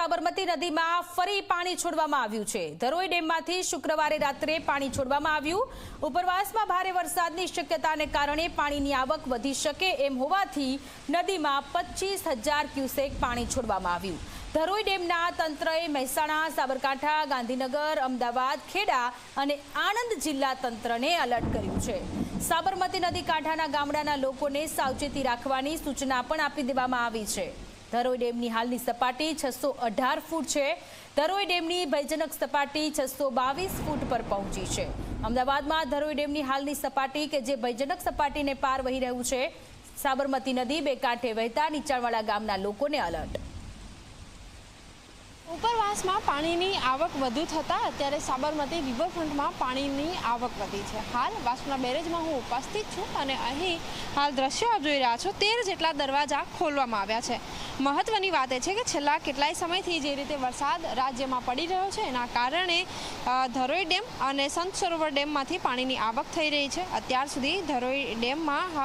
સાબરમતી નદીમાં ફરી પાણી છોડવામાં આવ્યું છે. ધરોઈ ડેમમાંથી શુક્રવારે રાત્રે પાણી છોડવામાં આવ્યું. ઉપરવાસમાં ભારે વરસાદની શક્યતાને કારણે પાણીની આવક વધી શકે એમ હોવાથી નદીમાં પચીસ હજાર ક્યુસેક પાણી છોડવામાં આવ્યું. ધરોઈ ડેમના તંત્રએ મહેસાણા, સાબરકાંઠા, ગાંધીનગર, અમદાવાદ, ખેડા અને આણંદ જિલ્લા તંત્રને એલર્ટ કર્યું છે. સાબરમતી નદી કાંઠાના ગામડાના લોકોને સાવચેતી રાખવાની સૂચના પણ આપી દેવામાં આવી છે. ધરોઈ ડેમની હાલની સપાટી છસો અઢાર ફૂટ છે. ધરોઈ ડેમની ભયજનક સપાટી છસો બાવીસ ફૂટ પર પહોંચી છે. અમદાવાદમાં ધરોઈ ડેમની હાલની સપાટી કે જે ભયજનક સપાટીને પાર વહી રહ્યું છે. સાબરમતી નદી બે કાંઠે વહેતા નીચાણવાળા ગામના લોકોને અલર્ટ ઉપરવાસમાં પાણીની આવક વધુ થતાં અત્યારે સાબરમતી રિવરફ્રન્ટમાં પાણીની આવક વધી છે. હાલ વાસુના બેરેજમાં હું ઉપસ્થિત છું અને અહીં હાલ દ્રશ્યો આપ જોઈ રહ્યા છો. તેર જેટલા દરવાજા ખોલવામાં આવ્યા છે. મહત્વની વાત એ છે કે છેલ્લા કેટલાય સમયથી જે રીતે વરસાદ રાજ્યમાં પડી રહ્યો છે, એના કારણે ધરોઈ ડેમ અને સંત સરોવર ડેમમાંથી પાણીની આવક થઈ રહી છે. અત્યાર સુધી ધરોઈ ડેમમાં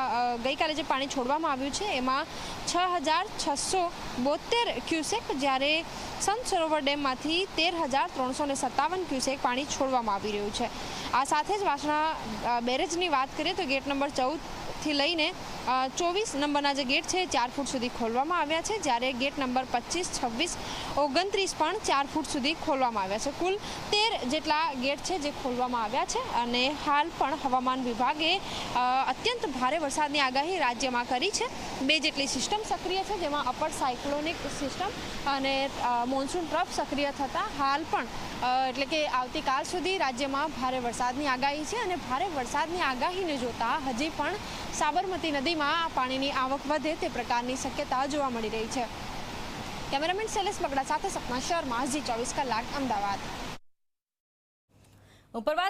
ગઈકાલે જે પાણી છોડવામાં આવ્યું છે, એમાં છ હજાર છસો બોતેર ક્યુસેક જ્યારે સંત સરોવર ડેમમાંથી તેર હજાર ત્રણસો ને સત્તાવન ક્યુસેક પાણી છોડવામાં આવી રહ્યું છે. આ સાથે જ વાસણા બેરેજની વાત કરીએ તો ગેટ નંબર ચૌદથી લઈને ચોવીસ નંબરના જે ગેટ છે, ચાર ફૂટ સુધી ખોલવામાં આવ્યા છે. જ્યારે ગેટ નંબર પચીસ, છવ્વીસ, ઓગણત્રીસ પણ ચાર ફૂટ સુધી ખોલવામાં આવ્યા છે. કુલ તેર જેટલા ગેટ છે જે ખોલવામાં આવ્યા છે અને હાલ પણ હવામાન વિભાગે અત્યંત ભારે વરસાદની આગાહી રાજ્યમાં કરી છે. બે જેટલી સિસ્ટમ સક્રિય છે, જેમાં અપર સાયક્લોનિક સિસ્ટમ અને મોન્સૂન ટ્રફ સક્રિય થતાં હાલ પણ એટલે કે આવતીકાલ સુધી રાજ્યમાં ભારે વરસાદની આગાહી છે અને ભારે વરસાદની આગાહીને જોતા હજી પણ સાબરમતી નદીમાં પાણીની આવક વધે તે પ્રકારની શક્યતા જોવા મળી રહી છે. કેમેરામેન શૈલેષ બગડા સાથે સપના શર્મા, ઝી ચોવીસ કલાક, અમદાવાદ. ઉપરવાસ